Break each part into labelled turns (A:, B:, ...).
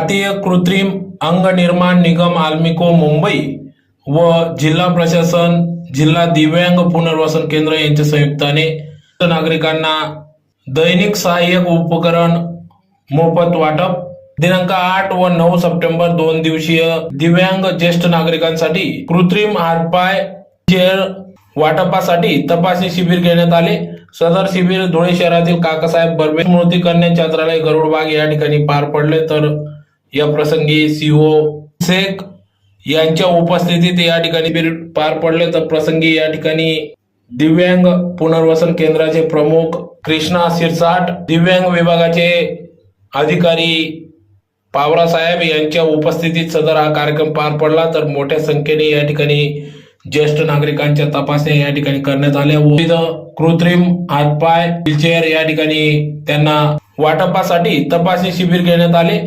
A: भारतीय कृत्रिम अंग निर्माण निगम आल्मिको मुंबई व जिल्हा प्रशासन जिल्हा दिव्यांग पुनर्वसन केंद्र यांच्या संयुक्ताने नागरिकांना दैनिक सहाय्यक उपकरण मोफत वाटप. दिनांक आठ व नऊ सप्टेंबर दोन दिवसीय दिव्यांग ज्येष्ठ नागरिकांसाठी कृत्रिम हातपाय चेअर वाटपासाठी तपासणी शिबिर घेण्यात आले. सदर शिबिर धुळे शहरातील काकासाहेब बर्वे स्मृती कन्या छात्रालय गरुडबाग या ठिकाणी पार पडले. तर या प्रसंगी सीओ शेख यांच्या उपस्थितीत या ठिकाणी शिबिर पार पडले. तर प्रसंगी या ठिकाणी दिव्यांग पुनर्वसन केंद्राचे प्रमुख कृष्णा सिरसाट दिव्यांग विभागाचे अधिकारी पावरा साहेब यांच्या उपस्थितीत सदर हा कार्यक्रम पार पडला. तर मोठ्या संख्येने या ठिकाणी ज्येष्ठ नागरिकांच्या तपासण्या या ठिकाणी करण्यात आल्या. विविध कृत्रिम हातपाय व्हीलचेअर या ठिकाणी त्यांना वाटपासाठी तपासणी शिबिर घेण्यात आले.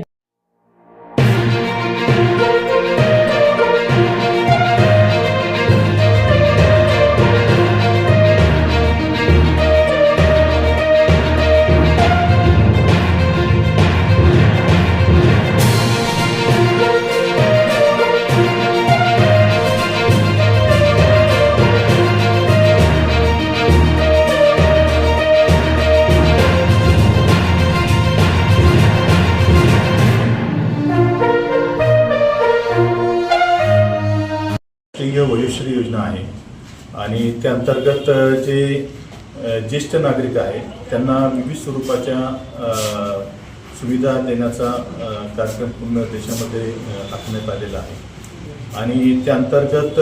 B: राष्ट्रीय वयोश्री योजना आहे. आणि त्या अंतर्गत जे ज्येष्ठ नागरिक आहे त्यांना विविध स्वरूपाच्या सुविधा देण्याचा कार्यक्रम पूर्ण देशामध्ये आखण्यात आलेला आहे. आणि त्या अंतर्गत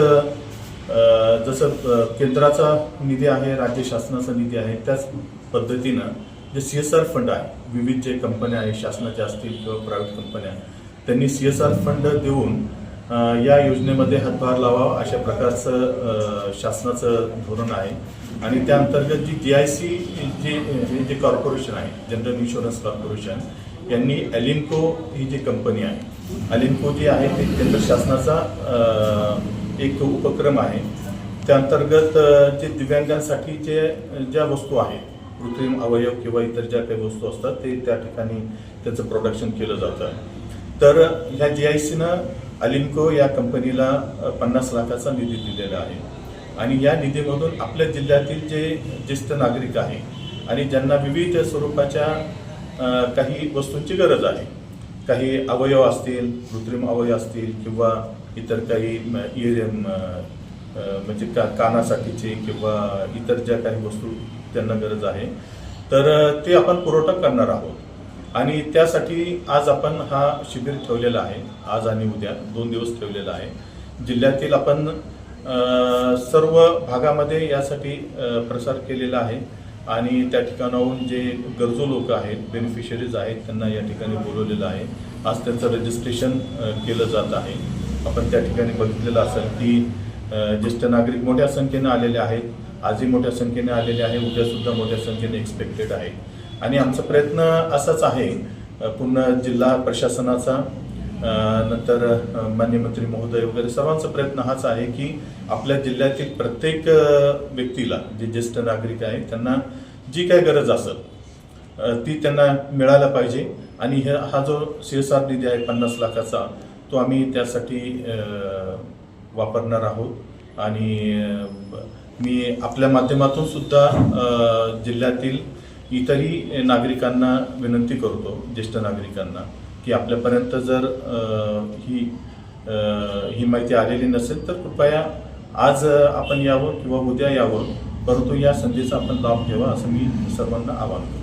B: जसं केंद्राचा निधी आहे राज्य शासनाचा निधी आहे त्याच पद्धतीनं जे सी एस आर फंड आहे विविध जे कंपन्या आहेत शासनाच्या असतील किंवा प्रायव्हेट कंपन्या त्यांनी सी एस आर फंड देऊन या योजनेमध्ये हातभार लावावा अशा प्रकारचं शासनाचं धोरण आहे. आणि त्या अंतर्गत जी जी आय सी जे जे कॉर्पोरेशन आहे जनरल इन्शुरन्स कॉर्पोरेशन यांनी अलिन्को ही जी कंपनी आहे अलिन्को जी आहे ते केंद्र शासनाचा एक उपक्रम आहे. त्या अंतर्गत जे दिव्यांगांसाठी जे ज्या वस्तू आहेत कृत्रिम अवयव किंवा इतर ज्या काही वस्तू असतात ते त्या ठिकाणी त्याचं प्रोडक्शन केलं जातं. तर ह्या जी आय सीनं अलिन्को या कंपनीला पन्नास लाखाचा निधी दिलेला आहे. आणि या निधीमधून आपल्या जिल्ह्यातील जे ज्येष्ठ नागरिक आहे आणि ज्यांना विविध स्वरूपाच्या काही वस्तूंची गरज आहे काही अवयव असतील कृत्रिम अवयव असतील किंवा इतर काही म, म्हणजे का कानासाठीचे किंवा इतर ज्या काही वस्तू त्यांना गरज आहे तर ते आपण पुरवठा करणार आहोत. आणि त्यासाठी आज आपण हा शिबिर ठेवलेला आहे. आज आणि उद्या दोन दिवस ठेवलेला आहे. जिल्ह्यातील आपण सर्व भागामध्ये यासाठी प्रसार केलेला आहे. आणि त्या ठिकाणाहून जे गरजू लोक आहेत बेनिफिशरीज आहेत त्यांना या ठिकाणी बोलवलेलं आहे. आज त्यांचं रजिस्ट्रेशन केलं जात आहे. आपण त्या ठिकाणी बघितलेलं असेल की ज्येष्ठ नागरिक मोठ्या संख्येनं आलेले आहेत. आजही मोठ्या संख्येने आलेले आहे. उद्यासुद्धा मोठ्या संख्येने एक्सपेक्टेड आहे आणि आमचा प्रयत्न असाच आहे पूर्ण जिल्हा प्रशासनाचा नंतर मान्य मंत्री महोदय वगैरे सर्वांचा प्रयत्न हाच आहे की आपल्या जिल्ह्यातील प्रत्येक व्यक्तीला जे ज्येष्ठ नागरिक आहेत त्यांना जी काय गरज असेल ती त्यांना मिळायला पाहिजे. आणि हे हा जो सी एस आर निधी आहे पन्नास लाखाचा तो आम्ही त्यासाठी वापरणार आहोत. आणि मी आपल्या माध्यमातून सुद्धा जिल्ह्यातील इतरही नागरिकांना विनंती करतो ज्येष्ठ नागरिकांना की आपल्यापर्यंत जर ही ही माहिती आलेली नसेल तर कृपया आज आपण यावं किंवा उद्या यावं परंतु या संधीचा आपण लाभ घ्यावा असं मी सर्वांना आवाहन करतो.